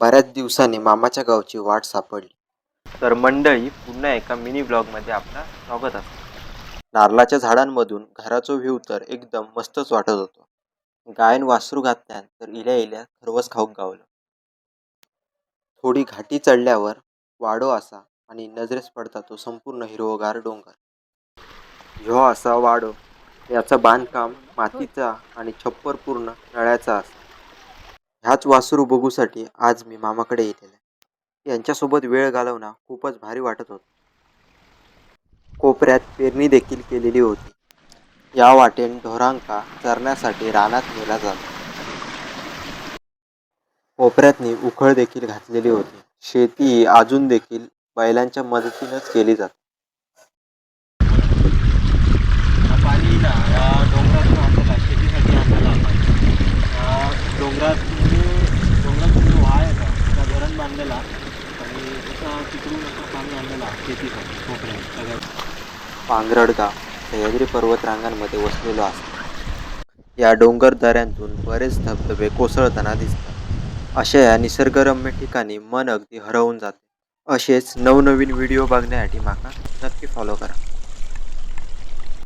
बऱ्याच दिवसांनी मामाच्या गावची वाट सापडली. तर मंडळी पुन्हा एका मिनी ब्लॉगमध्ये आपलं स्वागत असतं. नारळाच्या झाडांमधून घराचा व्ह्यू तर एकदम मस्तच वाटत होतो. गायन वासरू घातल्यानंतर इल्या इल्या खरवस खाऊक गावलं. थोडी घाटी चढल्यावर वाडो असा आणि नजरेस पडता तो संपूर्ण हिरवगार डोंगर. ह्यो असा वाडो याचं बांधकाम मातीचा आणि छप्पर पूर्ण नळ्याचा असा. ह्याच वासरू बघूसाठी आज मी मामाकडे येलेला आहे यांच्यासोबत वेळ घालवणं खूपच भारी वाटत होतं. कोपऱ्यात पेरणी देखील केलेली होती. या वाटेन ढोरांका चरण्यासाठी रानात नेला जातो. कोपऱ्यातनी उखळ देखील घातलेली होती. शेती ही अजून देखील बैलांच्या मदतीनंच केली जाते. पांगरडगाव सह्याद्री पर्वतरांगांमध्ये वसलेलो असतो. या डोंगर दऱ्यांतून बरेच धबधबे कोसळताना दिसतात. अशा या निसर्गरम्य ठिकाणी मन अगदी हरवून जाते. असेच नवनवीन व्हिडिओ बघण्यासाठी माका नक्की फॉलो करा.